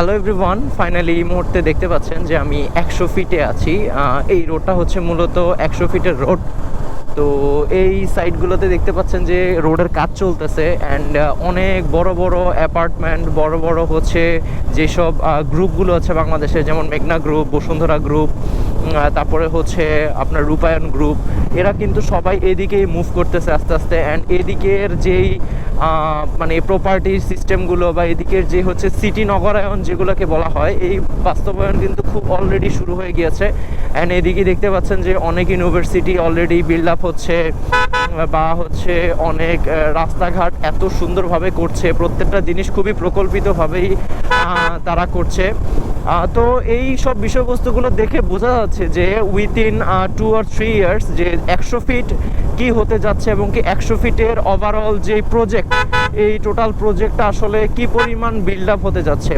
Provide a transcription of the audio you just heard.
Hello everyone finally এই মুহূর্তে দেখতে পাচ্ছেন যে আমি একশো ফিটে আছি। এই রোডটা হচ্ছে মূলত একশো ফিটের রোড তো এই সাইডগুলোতে দেখতে পাচ্ছেন যে রোডের কাজ চলতেছে অ্যান্ড অনেক বড় বড় অ্যাপার্টমেন্ট বড় বড় হচ্ছে যেসব গ্রুপগুলো আছে বাংলাদেশে, যেমন মেঘনা গ্রুপ বসুন্ধরা গ্রুপ তারপরে হচ্ছে আপনার রূপায়ণ গ্রুপ এরা কিন্তু সবাই এদিকেই মুভ করতেছে আস্তে আস্তে অ্যান্ড এদিকের যেই মানে প্রপার্টি সিস্টেমগুলো বা এদিকের যে হচ্ছে সিটি নগরায়ন যেগুলোকে বলা হয়, এই বাস্তবায়ন কিন্তু খুব অলরেডি শুরু হয়ে গিয়েছে। অ্যান্ড এদিকে দেখতে পাচ্ছেন যে অনেক ইউনিভার্সিটি অলরেডি বিল্ড আপ হচ্ছে, বা হচ্ছে অনেক রাস্তাঘাট এত সুন্দরভাবে করছে। প্রত্যেকটা জিনিস খুবই প্রকল্পিতভাবেই তারা করছে। তো এই সব বিষয়বস্তুগুলো দেখে বোঝা যাচ্ছে যে উইথিন টু আর থ্রি ইয়ার্স যে একশো ফিট কি হতে যাচ্ছে এবং কি একশো ফিটের ওভারঅল যে প্রজেক্ট এই টোটাল প্রজেক্টটা আসলে কি পরিমাণ বিল্ড আপ হতে যাচ্ছে।